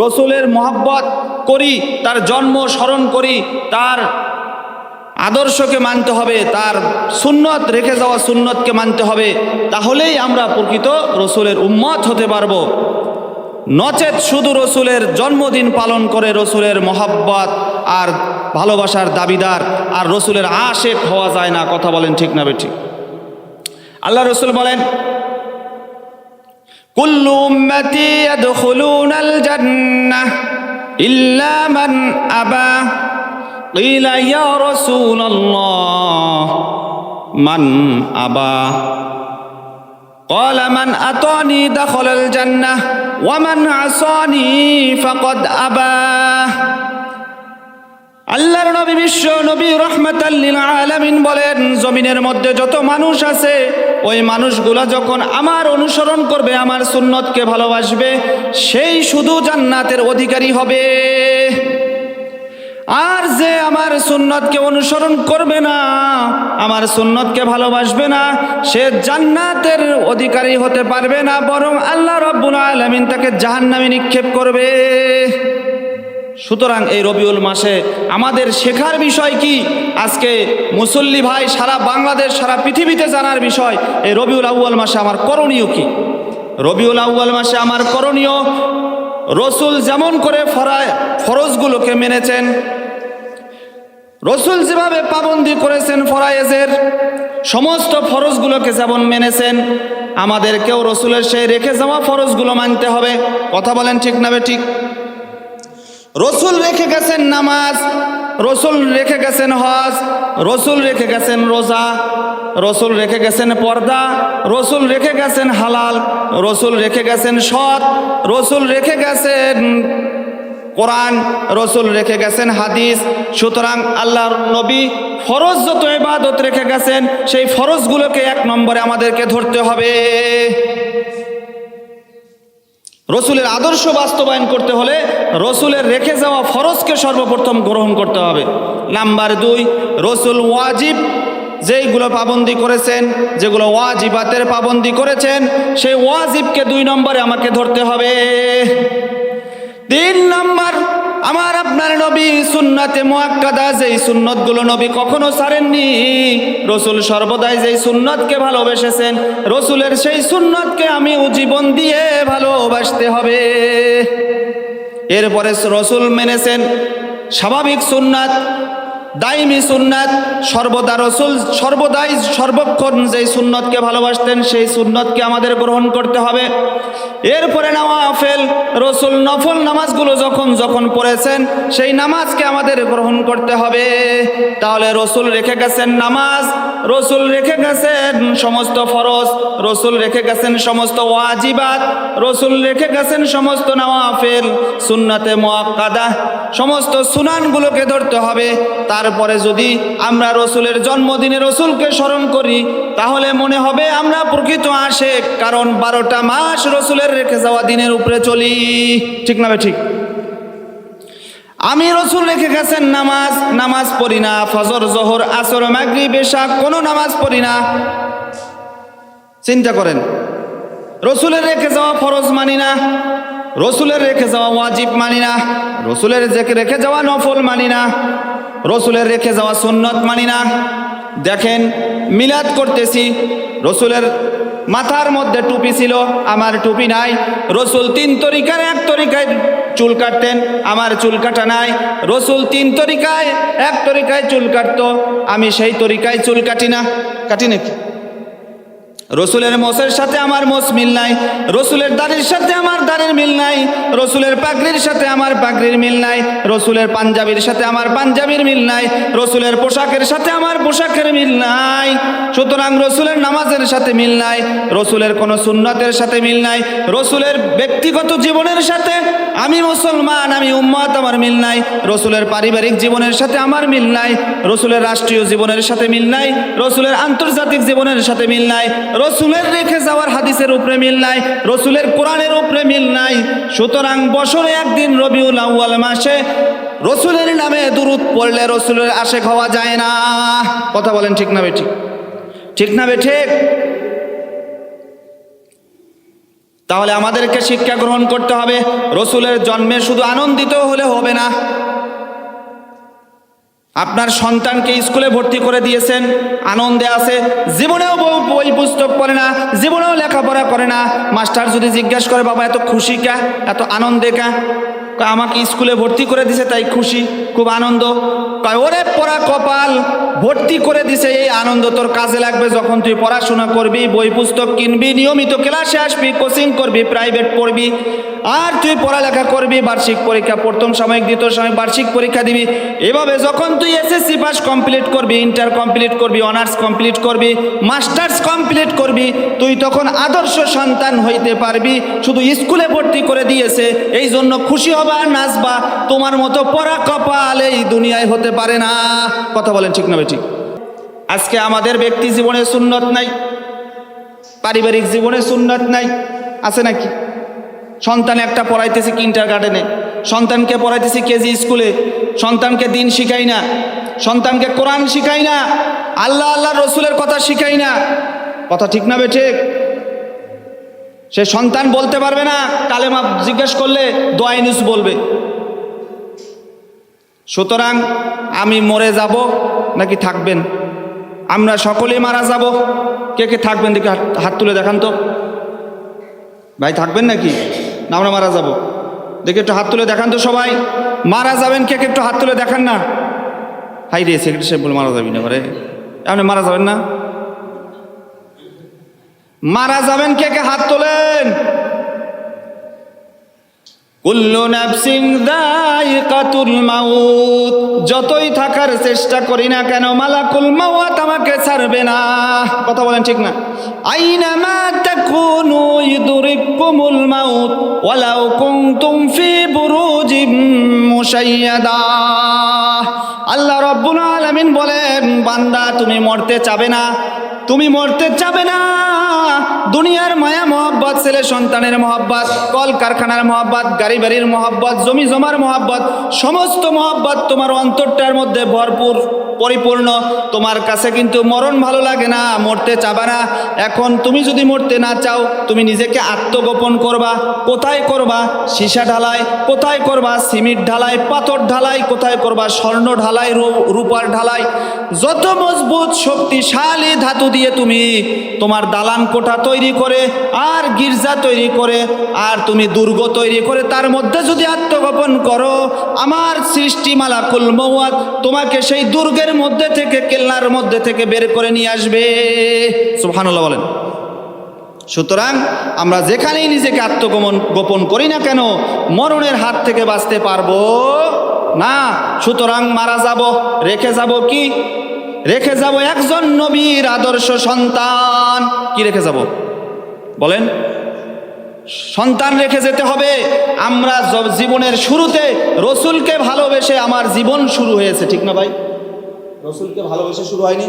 রসুলের মোহাব্বত করি, তার জন্ম স্মরণ করি, তার আদর্শকে মানতে হবে, তার সুন্নত, রেখে যাওয়া সুন্নতকে মানতে হবে, তাহলেই আমরা প্রকৃত রসুলের উম্মত হতে পারব। নচেত শুধু রসুলের জন্মদিন পালন করে রসুলের মহাব্বত আর ভালোবাসার দাবিদার আর রসুলের আশেক হওয়া যায় না, কথা বলেন ঠিক না বেঠিক। আল্লাহ রসুল বলেন كل أمتي يدخلون الجنة إلا من أبى قيل يا رسول الله من أبى قال من أطاني دخل الجنة ومن عصاني فقد أبى আল্লাহর নবী বিশ্ব নবী রহমতাল্লিল আলামিন বলেন, জমিনের মধ্যে যত মানুষ আছে, ওই মানুষগুলা যখন আমার অনুসরণ করবে, আমার সুন্নতকে ভালোবাসবে, সেই শুধু জান্নাতের অধিকারী হবে। আর যে আমার সুন্নতকে অনুসরণ করবে না, আমার সুন্নতকে ভালোবাসবে না, সে জান্নাতের অধিকারী হতে পারবে না, বরং আল্লাহ রব্বুল আলমিন তাকে জাহান্নামে নিক্ষেপ করবে। সুতরাং এই রবিউল মাসে আমাদের শেখার বিষয় কি? আজকে মুসল্লি ভাই সারা বাংলাদেশ, সারা পৃথিবীতে জানার বিষয়, এই রবিউল আউ্য়াল মাসে আমার করণীয় কি? রবিউল আউ্য়াল মাসে আমার করণীয়, রসুল যেমন করে ফরায়, ফরজগুলোকে মেনেছেন, রসুল যেভাবে পাবন্দি করেছেন ফরায়েজের, সমস্ত ফরজগুলোকে যেমন মেনেছেন, আমাদেরকেও রসুলের সেই রেখে যাওয়া ফরজগুলো মানতে হবে। কথা বলেন ঠিক না ঠিক? রসুল রেখে গেছেন নামাজ, রসুল রেখে গেছেন হজ, রসুল রেখে গেছেন রোজা, রসুল রেখে গেছেন পর্দা, রসুল রেখে গেছেন হালাল, রসুল রেখে গেছেন সৎ, রসুল রেখে গেছেন কোরআন, রসুল রেখে গেছেন হাদিস। সুতরাং আল্লাহর নবী ফরজ যত ইবাদত রেখে গেছেন, সেই ফরজগুলোকে এক নম্বরে আমাদেরকে ধরতে হবে। রসুলের আদর্শ বাস্তবায়ন করতে হলে রসুলের রেখে যাওয়া ফরজকে সর্বপ্রথম গ্রহণ করতে হবে। নাম্বার দুই, রসুল ওয়াজিব, যেইগুলো পাবন্দি করেছেন, যেগুলো ওয়াজিবাতের পাবন্দি করেছেন, সেই ওয়াজিবকে দুই নম্বরে আমাকে ধরতে হবে। তিন নম্বর আমার আপনার নবী সুন্নাতে মোয়াক্কাদা, যেই সুন্নতগুলো নবী কখনো ছাড়েননি, রসুল সর্বদাই যেই সুন্নতকে ভালোবেসেছেন, রসুলের সেই সুন্নতকে আমি জীবন দিয়ে ভালোবাসতে হবে। এরপরে রসুল মেনেছেন স্বাভাবিক সুন্নাত দাইমি সুন্নাত, সর্বদা রসুল, সর্বদাই সর্বক্ষণ যেই সুন্নতকে ভালোবাসতেন, সেই সুন্নতকে আমাদের গ্রহণ করতে হবে। এরপরে নওয়াফেল, রসুল নফল নামাজগুলো যখন যখন পড়েছেন, সেই নামাজকে আমাদের গ্রহণ করতে হবে। তাহলে রসুল রেখে গেছেন নামাজ, রসুল রেখে গেছেন সমস্ত ফরজ, রসুল রেখে গেছেন সমস্ত ওয়াজিবাত, রসুল রেখে গেছেন সমস্ত নওয়াফেল, সুন্নাতে মোয়াক্কাদা সমস্ত সুনানগুলোকে ধরতে হবে। তারপরে যদি আমরা রসুলের জন্মদিনে রসুলকে স্মরণ করি, তাহলে মনে হবে আমরা প্রকৃত আসে কারণ বারোটা মাস রসুলের রেখে যাওয়া দিনের উপরে চলি। ঠিক না ঠিক? আমি রসুল রেখে গেছেন নামাজ নামাজ পড়ি না, ফজর, জহর, আসর মাগরি বেশা কোনো নামাজ পড়ি না। চিন্তা করেন, রসুলের রেখে যাওয়া ফরজ মানি না। রসুলের রেখে যাওয়া ওয়াজিব মানি না। রসুলের রেখে যাওয়া নফল মানি না। রসুলের রেখে যাওয়া সুন্নত মানি না। দেখেন, মিলাদ করতেছি, রসুলের মাথার মধ্যে টুপি ছিল, আমার টুপি নাই। রসুল তিন তরিকার, এক তরিকায় চুল কাটতেন, আমার চুল কাটা নাই। রসুল তিন তরিকায়, এক তরিকায় চুল কাটতো, আমি সেই তরিকায় চুল কাটি না। কাটি নাকি? রসুলের মোসের সাথে আমার মোস মিল নাই রসুলের দাড়ির সাথে আমার দাড়ির মিল নাই রসুলের পাগড়ির সাথে আমার পাগড়ির মিল নাই রসুলের পাঞ্জাবির সাথে আমার পাঞ্জাবির মিল নাই রসুলের পোশাকের সাথে আমার পোশাকের মিল নাই সুতরাং রসুলের নামাজের সাথে মিল নাই রসুলের কোনো সুন্নতের সাথে মিল নাই রসুলের ব্যক্তিগত জীবনের সাথে আমি মুসলমান আমি উম্মত আমার মিল নাই রসুলের পারিবারিক জীবনের সাথে আমার মিল নাই রসুলের রাষ্ট্রীয় জীবনের সাথে মিল নাই রসুলের আন্তর্জাতিক জীবনের সাথে মিল নাই রসুলের রেখে যাওয়ার হাদিসের উপরে মিল নাই, রসুলের কোরআনের উপরে মিল নাই। সুতরাং বছরে একদিন রবিউল আউ্য়াল মাসে রসুলের নামে দুরুদ পড়লে রসুলের আশেক হওয়া যায় না। কথা বলেন ঠিক না বেঠিক? ঠিক না বে ঠিক তাহলে আমাদেরকে শিক্ষা গ্রহণ করতে হবে, রসুলের জন্মে শুধু আনন্দিত হলে হবে না। আপনার সন্তানকে স্কুলে ভর্তি করে দিয়েছেন, আনন্দে আছে, জীবনেও বই- পুস্তক পড়ে না, জীবনেও লেখাপড়া করে না। মাস্টার যদি জিজ্ঞাসা করে, বাবা, এত খুশি কা? এত আনন্দে কা? আমাকে স্কুলে ভর্তি করে দিছে, তাই খুশি, খুব আনন্দ। ওরে পড়া কপাল, ভর্তি করে দিছে, এই আনন্দ তোর কাজে লাগবে যখন তুই পড়াশোনা করবি, বই, পুস্তক কিনবি, নিয়মিত ক্লাসে আসবি, কোচিং করবি, প্রাইভেট পড়বি। আর তুই পড়ালেখা করবি, বার্ষিক পরীক্ষা, প্রথম সাময়িক, দ্বিতীয় সাময়িক, বার্ষিক পরীক্ষা দিবি। এভাবে যখন তুই এসএসসি পাস কমপ্লিট করবি ইন্টার কমপ্লিট করবি অনার্স কমপ্লিট করবি মাস্টার্স কমপ্লিট করবি, তুই তখন আদর্শ সন্তান হইতে পারবি। শুধু স্কুলে ভর্তি করে দিয়েছে এই জন্য খুশি হবা নাচবা। তোমার মতো পড়া কপাল এই দুনিয়ায় হতে পারে না। কথা বলেন ঠিক না ঠিক আজকে আমাদের ব্যক্তি জীবনে সুন্নত নাই, পারিবারিক জীবনে সুন্নত নাই, আছে নাকি? সন্তান একটা পড়াইতেছি কিন্টার গার্ডেনে। সন্তানকে পড়াইতেছি কেজি স্কুলে। সন্তানকে দিন শিখাই না। সন্তানকে কোরআন শিখাই না। আল্লাহ আল্লাহ রসুলের কথা শিখাই না। কথা ঠিক না বেঠে সে সন্তান বলতে পারবে না, কালেমা জিজ্ঞেস করলে দোয়াইনুস বলবে। সুতরাং আমি মরে যাব নাকি থাকবেন? আমরা সকলেই মারা যাব। কে কে থাকবেন দেখে হাত তুলে দেখান তো। ভাই থাকবেন নাকি? না, আমরা মারা যাব। দেখে একটু হাত তুলে দেখান তো সবাই। মারা যাবেন কে একটু হাত তুলে দেখান না। হাই রে, সেক্রেটারি সাহেব বলে মারা যাবি না এবারে আপনি মারা যাবেন না? মারা যাবেন কে কে হাত তোলেন? যতই থাকার চেষ্টা করি না কেন, মালাকুল মাওয়াত আমাকে ছাড়বে না। কথা বলেন ঠিক না? আইনা মা তাকুনু ইদরিকুমুল মাউত, ওয়ালাউ কুনতুম ফি বুরুজিম মুশাইয়াদা। আল্লাহ রাব্বুল আলামিন বলেন, বান্দা, তুমি মরতে চাবে না। তুমি মরতে চাবে না। দুনিয়ার মায়া মহব্বত, ছেলে সন্তানের মহব্বত কল কারখানার মহব্বত, গাড়ি বাড়ির মহব্বত, জমি জমার মহব্বত, সমস্ত মহব্বত তোমার অন্তরটার মধ্যে ভরপুর। পরিপূর্ণ। তোমার কাছে কিন্তু মরণ ভালো লাগে না, মরতে চাবা না। এখন তুমি যদি মরতে না চাও, তুমি নিজেকে আত্মগোপন করবা। কোথায় করবা? সীসা ঢালাই। কোথায় করবা? সিমেন্ট ঢালাই। পাথর ঢালাই। কোথায় করবা? স্বর্ণ ঢালাই রূপার ঢালাই। যত মজবুত, শক্তিশালী ধাতু দিয়ে তুমি তোমার দালান কোঠা তৈরি করে, আর গির্জা তৈরি করে, আর তুমি দুর্গ তৈরি করে, তার মধ্যে যদি আত্মগোপন করো, আমার সৃষ্টিমালা কুলমৌয়াত তোমাকে সেই দুর্গের মধ্যে থেকে, কেল্লার মধ্যে থেকে বের করে নিয়ে আসবে। সুবহানাল্লাহ বলেন। সুতরাং আমরা যেখানেই নিজেকে আত্মগোপন, গোপন করি না কেন, মরণের হাত থেকে বাঁচতে পারব না। সুতরাং মারা যাব, রেখে যাব কি? রেখে যাব একজন নবীর আদর্শ সন্তান। কি রেখে যাব? বলেন, সন্তান রেখে যেতে হবে। আমরা জীবনের শুরুতে রসুলকে ভালোবেসে আমার জীবন শুরু হয়েছে, ঠিক না ভাই? রসুলকে ভালোবেসে শুরু হয়নি।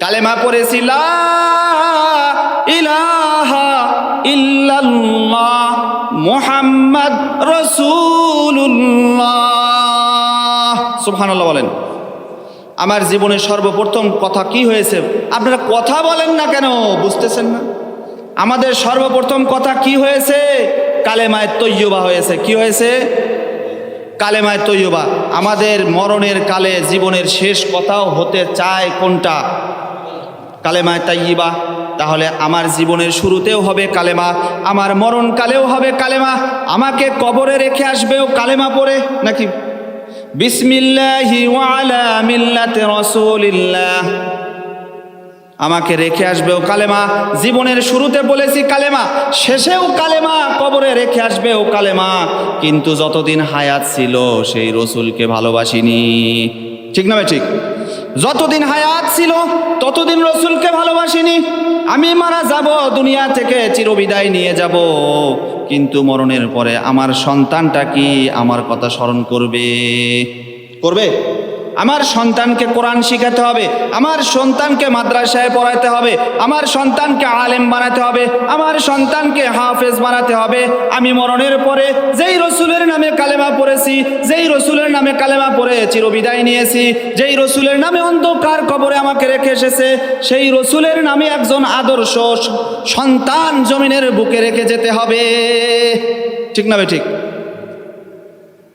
কালেমা পড়েছি, লা ইলাহা ইল্লাল্লাহ মুহাম্মদ রসুল্লাহ সুবহানাল্লাহ বলেন। আমার জীবনের সর্বপ্রথম কথা কি হয়েছে? আপনারা কথা বলেন না কেন? বুঝতেছেন না? আমাদের সর্বপ্রথম কথা কি হয়েছে? কালেমায় তৈয়বা হয়েছে। কি হয়েছে? কালেমায় তৈয়বা। আমাদের মরণের কালে জীবনের শেষ কথাও হতে চায় কোনটা? কালেমায় তাইয়িবা। তাহলে আমার জীবনের শুরুতেও হবে কালেমা, আমার মরণকালেও হবে কালেমা। আমাকে কবরে রেখে আসবেও কালেমা পড়ে, নাকি? বিসমিল্লাহি ওয়ালা মিল্লাতে রসুলিল্লাহ। আমাকে রেখে আসবেও কালেমা। জীবনের শুরুতে বলেছি কালেমা, শেষেও কালেমা, কবরে রেখে আসবেও কালেমা। কিন্তু যতদিন হায়াত ছিল, সেই রসুলকে ভালোবাসিনি। ঠিক না ঠিক? যতদিন হায়াত ছিল, ততদিন রসুলকে ভালোবাসিনি। আমি মারা যাব, দুনিয়া থেকে চিরবিদায় নিয়ে যাব। কিন্তু মরণের পরে আমার সন্তানটা কি আমার কথা স্মরণ করবে? করবে? আমার সন্তানকে কোরআন শিখাতে হবে, আমার সন্তানকে মাদ্রাসায় পড়াতে হবে, আমার সন্তানকে আলেম বানাতে হবে, আমার সন্তানকে হাফেজ বানাতে হবে। আমি মরণের পরে যেই রসুলের নামে কালেমা পড়েছি, যেই রসুলের নামে কালেমা পড়ে চিরবিদায় নিয়েছি, যেই রসুলের নামে অন্ধকার কবরে আমাকে রেখে এসেছে, সেই রসুলের নামে একজন আদর্শ সন্তান জমিনের বুকে রেখে যেতে হবে। ঠিক না ঠিক?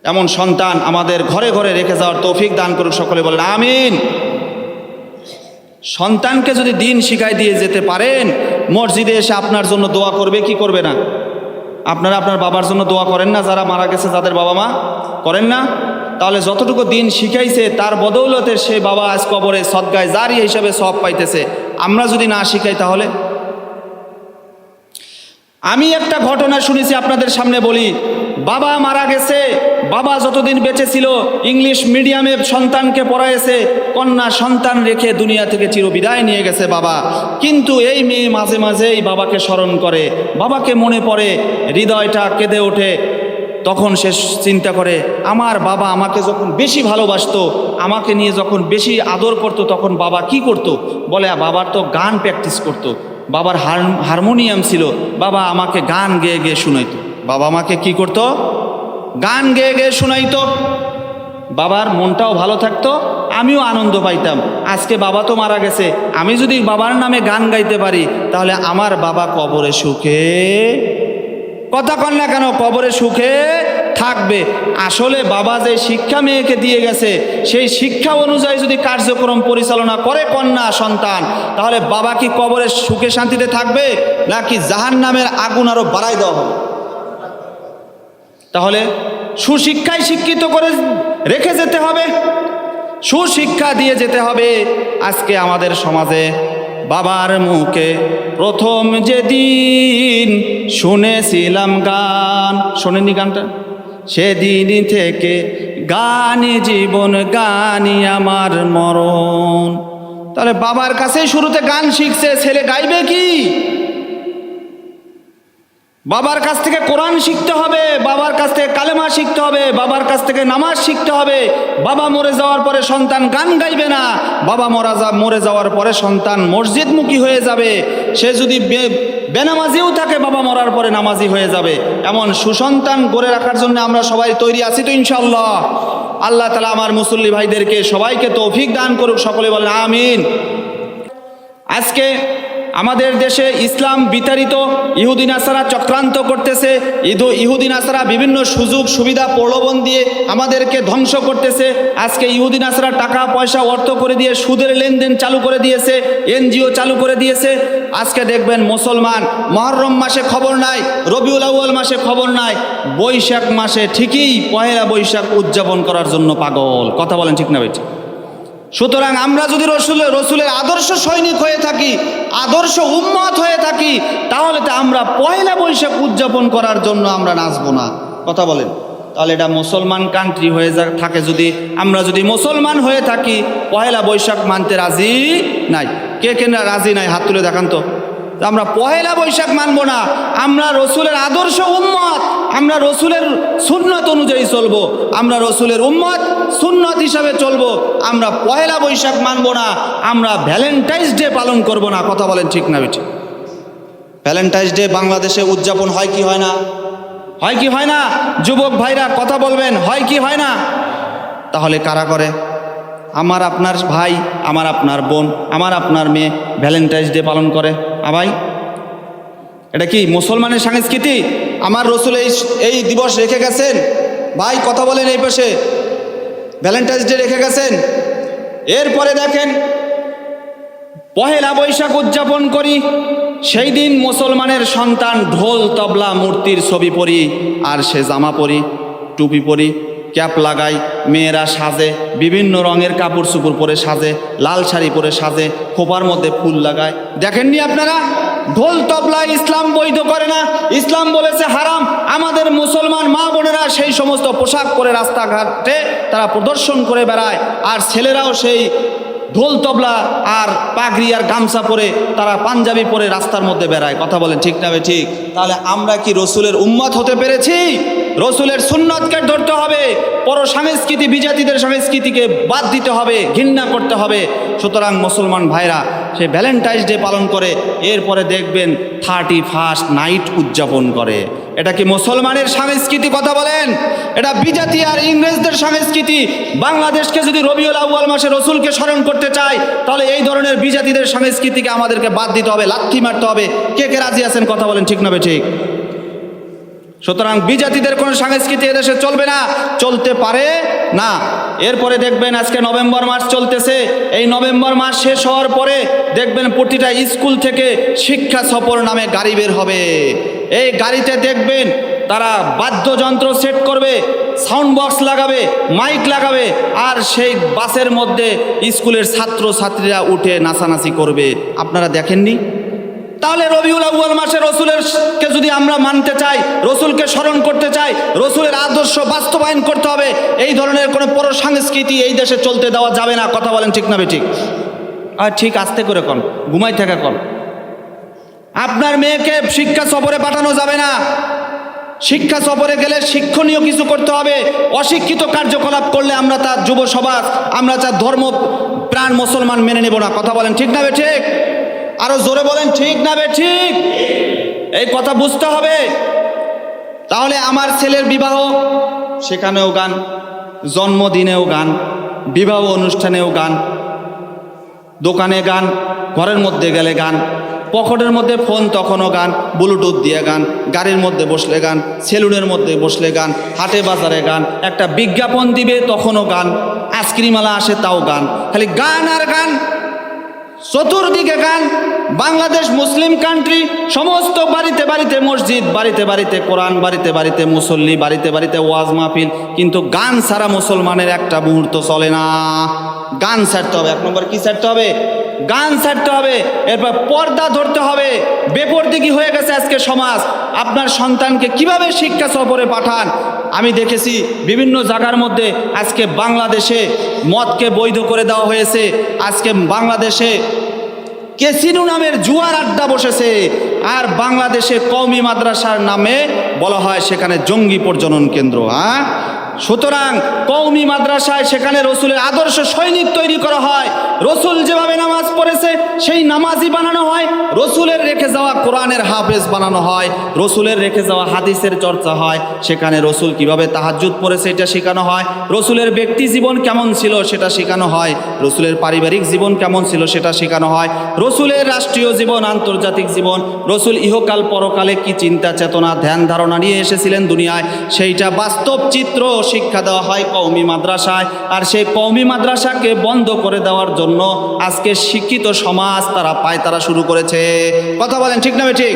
এমন সন্তান আমাদের ঘরে ঘরে রেখে যাওয়ার তৌফিক দান করুক সকলে বলেন, আমিন। সন্তানকে যদি দিন শিখাই দিয়ে যেতে পারেন, মসজিদে এসে আপনার জন্য দোয়া করবে, কি করবে না? আপনারা আপনার বাবার জন্য দোয়া করেন না, যারা মারা গেছে যাদের বাবা মা করেন না? তাহলে যতটুকু দিন শিখাইছে, তার বদৌলতে সে বাবা আজ কবরে সদ্গায় জারি হিসাবে সব পাইতেছে। আমরা যদি না শিখাই তাহলে? আমি একটা ঘটনা শুনেছি আপনাদের সামনে বলি, বাবা মারা গেছে বাবা যতদিন বেঁচে ছিল ইংলিশ মিডিয়ামে সন্তানকে পড়াইছে, কন্যা সন্তান রেখে দুনিয়া থেকে চিরবিদায় নিয়ে গেছে বাবা। কিন্তু এই মেয়ে মাঝে মাঝেই বাবাকে স্মরণ করে, বাবাকে মনে পড়ে, হৃদয়টা কেঁদে ওঠে। তখন সে চিন্তা করে, আমার বাবা আমাকে যখন বেশি ভালোবাসতো, আমাকে নিয়ে যখন বেশি আদর করতো, তখন বাবা কি করত? বলে, বাবার তো গান প্র্যাকটিস করতো। বাবার হার- হারমোনিয়াম ছিল। বাবা আমাকে গান গেয়ে গেয়ে শুনাইতো। বাবা আমাকে কি করত? গান গেয়ে গেয়ে শুনাইতো। বাবার মনটাও ভালো থাকতো, আমিও আনন্দ পাইতাম। আজকে বাবা তো মারা গেছে, আমি যদি বাবার নামে গান গাইতে পারি, তাহলে আমার বাবা কবরে সুখে। কথা কন না কেন, কবরে সুখে থাকবে। আসলে বাবা যে শিক্ষা মেয়েকে দিয়ে গেছে, সেই শিক্ষা অনুযায়ী যদি কার্যক্রম পরিচালনা করে কন্যা সন্তান, তাহলে বাবা কি কবরে সুখে শান্তিতে থাকবে, নাকি জাহান নামের আগুন আরও বাড়াই দেওয়া হবে? তাহলে সুশিক্ষায় শিক্ষিত করে রেখে যেতে হবে। সুশিক্ষা দিয়ে যেতে হবে। আজকে আমাদের সমাজে বাবার মুখে প্রথম যেদিন শুনেছিলাম গান শোনেনি গানটা? সেদিন থেকে গানই জীবন, গানই আমার মরণ। তাহলে বাবার কাছেই শুরুতে গান শিখছে, ছেলে গাইবে কি? বাবার কাছ থেকে কোরআন শিখতে হবে, বাবার কাছ থেকে কালেমা শিখতে হবে, বাবার কাছ থেকে নামাজ শিখতে হবে। বাবা মরে যাওয়ার পরে সন্তান গান গাইবে না, বাবা মরা যা মরে যাওয়ার পরে সন্তান মসজিদমুখী হয়ে যাবে। সে যদি বেনামাজিও থাকে, বাবা মরার পরে নামাজি হয়ে যাবে। এমন সুসন্তান গড়ে রাখার জন্য আমরা সবাই তৈরি আছি তো ইনশাল্লাহ আল্লাহ তালা আমার মুসল্লি ভাইদেরকে সবাইকে তৌফিক দান করুক, সকলে বলেন আমিন। আজকে আমাদের দেশে ইসলাম বিতাড়িত ইহুদিন আসারা চক্রান্ত করতেছে। ইদু ইহুদিন আসারা বিভিন্ন সুযোগ, সুবিধা, প্রলোভন দিয়ে আমাদেরকে ধ্বংস করতেছে। আজকে ইহুদিন আসারা টাকা, পয়সা, অর্থ করে দিয়ে সুদের লেনদেন চালু করে দিয়েছে, এনজিও চালু করে দিয়েছে। আজকে দেখবেন মুসলমান মহরম মাসে খবর নাই, রবিউল আউ্য়াল মাসে খবর নাই। বৈশাখ মাসে ঠিকই পহেলা বৈশাখ উদযাপন করার জন্য পাগল। কথা বলেন ঠিক না বেঠিক সুতরাং আমরা যদি রসুলের রসুলের আদর্শ সৈনিক হয়ে থাকি, আদর্শ উম্মত হয়ে থাকি, তাহলে তো আমরা পয়লা বৈশাখ উদযাপন করার জন্য আমরা নাচবো না। কথা বলেন। তাহলে এটা মুসলমান কান্ট্রি হয়ে যা, থাকে যদি, আমরা যদি মুসলমান হয়ে থাকি, পয়লা বৈশাখ মানতে রাজি নাই। কে কে রাজি নাই? হাত তুলে দেখান তো। আমরা পয়লা বৈশাখ মানবো না, আমরা রসুলের আদর্শ উম্মত। আমরা রসুলের সুন্নত অনুযায়ী চলবো, আমরা রসুলের উম্মত সুন্নত হিসাবে চলবো, আমরা পয়লা বৈশাখ মানব না, আমরা ভ্যালেন্টাইন্স ডে পালন করব না, কথা বলেন ঠিক না বেঠিক। ভ্যালেন্টাইন্স ডে বাংলাদেশে উদযাপন হয় কি হয় না? হয় কি হয় না? যুবক ভাইরা কথা বলবেন, হয় কি হয় না? তাহলে কারা করে? আমার আপনার ভাই, আমার আপনার বোন, আমার আপনার মেয়ে ভ্যালেন্টাইন্স ডে পালন করে। আ ভাই, এটা কি মুসলমানের সংস্কৃতি আমার রসুল এই এই দিবস রেখে গেছেন। ভাই, কথা বলেন এই পাশে। ভ্যালেন্টাইন্স ডে রেখে গেছেন। এরপরে দেখেন, পহেলা বৈশাখ উদযাপন করি, সেই দিন মুসলমানের সন্তান ঢোল, তবলা, মূর্তির ছবি পরি, আর সে জামা পরি, টুপি পরি, ক্যাপ লাগাই, মেয়েরা সাজে, বিভিন্ন রঙের কাপড় চুপড় পরে সাজে, লাল শাড়ি পরে সাজে, খোপার মধ্যে ফুল লাগায়। দেখেননি আপনারা? ঢোল তবলা ইসলাম বৈধ করে না। ইসলাম বলেছে হারাম। আমাদের মুসলমান মা বোনেরা সেই সমস্ত পোশাক পরে রাস্তাঘাটে তারা প্রদর্শন করে বেড়ায়। আর ছেলেরাও সেই ঢোল তবলা আর পাগড়ি আর গামছা পরে তারা পাঞ্জাবি পরে রাস্তার মধ্যে বেড়ায়। কথা বলেন ঠিক না ঠিক? তাহলে আমরা কি রসুলের উম্মত হতে পেরেছি? রসুলের সুন্নতকে ধরতে হবে, পর সংস্কৃতি বিজাতিদের সংস্কৃতিকে বাদ দিতে হবে, ঘৃণা করতে হবে। সুতরাং মুসলমান ভাইরা, সে ভ্যালেন্টাইন্স ডে পালন করে, এরপরে দেখবেন থার্টি ফার্স্ট নাইট উদযাপন করে। এটা কি মুসলমানের সংস্কৃতি কথা বলেন? এটা বিজাতি আর ইংরেজদের সংস্কৃতি। বাংলাদেশকে যদি রবিউল আউয়াল মাসে রসুলকে স্মরণ করতে চাই তাহলে এই ধরনের বিজাতিদের সংস্কৃতিকে আমাদেরকে বাদ দিতে হবে, লাথি মারতে হবে। কে কে রাজি আছেন কথা বলেন ঠিক নবে ঠিক? সুতরাং বিজাতিদের কোনো সংস্কৃতি এদেশে চলবে না, চলতে পারে না। এরপরে দেখবেন আজকে নভেম্বর মাস চলতেছে। এই নভেম্বর মাস শেষ হওয়ার পরে দেখবেন প্রতিটা স্কুল থেকে শিক্ষা সফর নামে গাড়ি বের হবে। এই গাড়িতে দেখবেন তারা বাদ্যযন্ত্র সেট করবে সাউন্ড বক্স লাগাবে মাইক লাগাবে, আর সেই বাসের মধ্যে স্কুলের ছাত্র ছাত্রীরা উঠে নাচানাচি করবে। আপনারা দেখেননি? তাহলে রবিউল আউ্য়াল মাসে রসুলের কে যদি আমরা মানতে চাই, রসুলকে স্মরণ করতে চাই, রসুলের আদর্শ বাস্তবায়ন করতে হবে, এই ধরনের কোনো পর সংস্কৃতি এই দেশে চলতে দেওয়া যাবে না। কথা বলেন ঠিক না ঠিক? আর ঠিক আস্তে করে কন ঘুমাই থাকা কন। আপনার মেয়েকে শিক্ষা সফরে পাঠানো যাবে না। শিক্ষা সফরে গেলে শিক্ষণীয় কিছু করতে হবে। অশিক্ষিত কার্যকলাপ করলে আমরা তার যুব সমাজ, আমরা তার ধর্ম, প্রাণ মুসলমান মেনে নেব না। কথা বলেন ঠিক না বে ঠিক? আরও জোরে বলেন ঠিক না বে ঠিক? এই কথা বুঝতে হবে। তাহলে আমার ছেলের বিবাহ, সেখানেও গান, জন্মদিনেও গান, বিবাহ অনুষ্ঠানেও গান, দোকানে গান, ঘরের মধ্যে গেলে গান পকেটের মধ্যে ফোন, তখনও গান, ব্লুটুথ দিয়ে গান, গাড়ির মধ্যে বসলে গান, সেলুনের মধ্যে বসলে গান, হাটে বাজারে গান, একটা বিজ্ঞাপন দিবে, তখনও গান আইসক্রিমালা আসে তাও গান, খালি গান আর গান, চতুর্দিকে গান, বাংলাদেশ মুসলিম কান্ট্রি সমস্ত বাড়িতে বাড়িতে মসজিদ, বাড়িতে বাড়িতে কোরআন, বাড়িতে বাড়িতে মুসল্লি, বাড়িতে বাড়িতে ওয়াজ মাহফিল, কিন্তু গান ছাড়া মুসলমানের একটা মুহূর্ত চলে না। গান ছাড়তে হবে, এক নম্বর কি ছাড়তে হবে? গান ছাড়তে হবে, এরপর পর্দা ধরতে হবে। বেপরদিকি হয়ে গেছে আজকে সমাজ। আপনার সন্তানকে কীভাবে শিক্ষা সফরে পাঠান? আমি দেখেছি বিভিন্ন জায়গার মধ্যে আজকে বাংলাদেশে মদকে বৈধ করে দেওয়া হয়েছে। আজকে বাংলাদেশে কেসিনু নামের জুয়ার আড্ডা বসেছে। আর বাংলাদেশে কওমি মাদ্রাসার নামে বলা হয় সেখানে জঙ্গি প্রজনন কেন্দ্র হ্যাঁ? সুতরাং কওমি মাদ্রাসায় সেখানে রসুলের আদর্শ সৈনিক তৈরি করা হয়। রসুল যেভাবে নামাজ পড়েছে, সেই নামাজই বানানো হয়। রসুলের রেখে যাওয়া কোরআনের হাফেজ বানানো হয়। রসুলের রেখে যাওয়া হাদিসের চর্চা হয়। সেখানে রসুল কীভাবে তাহাজুদ পড়েছে এটা শেখানো হয়। রসুলের ব্যক্তি জীবন কেমন ছিল সেটা শেখানো হয়। রসুলের পারিবারিক জীবন কেমন ছিল সেটা শেখানো হয়। রসুলের রাষ্ট্রীয় জীবন, আন্তর্জাতিক জীবন, রসুল ইহকাল পরকালে কি চিন্তা, চেতনা, ধ্যান ধারণা নিয়ে এসেছিলেন দুনিয়ায়, সেইটা বাস্তব চিত্র শিক্ষা দেওয়া হয় কওমি মাদ্রাসায়। আর সেই কওমি মাদ্রাসাকে বন্ধ করে দেওয়ার জন্য আজকে শিক্ষিত সমাজ তারা পায়তারা শুরু করেছে। কথা বলেন, ঠিক না ঠিক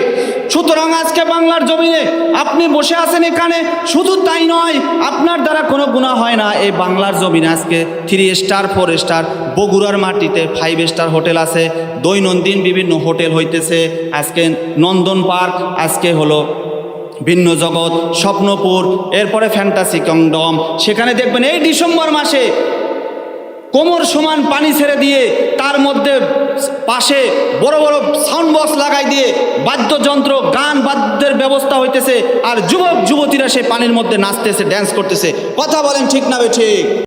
সুতরাং আজকে বাংলার জমিনে আপনি বসে আছেন এখানে, শুধু তাই নয়, আপনার দ্বারা কোনো গুণা হয় না। এই বাংলার জমিনে আজকে থ্রি স্টার ফোর স্টার বগুড়ার মাটিতে ফাইভ স্টার হোটেল আছে। দৈনন্দিন বিভিন্ন হোটেল হইতেছে। আজকে নন্দন পার্ক, আজকে হলো ভিন্ন জগৎ, স্বপ্নপুর, এরপরে ফ্যান্টাসি কংডম সেখানে দেখবেন এই ডিসেম্বর মাসে কোমর সমান পানি ছেড়ে দিয়ে তার মধ্যে পাশে বড় বড় সাউন্ড বক্স লাগাই দিয়ে বাদ্যযন্ত্র, গান বাদ্যের ব্যবস্থা হইতেছে। আর যুবক, যুবতীরা সেই পানির মধ্যে নাচতেছে ড্যান্স করতেছে। কথা বলেন ঠিক না ঠিক?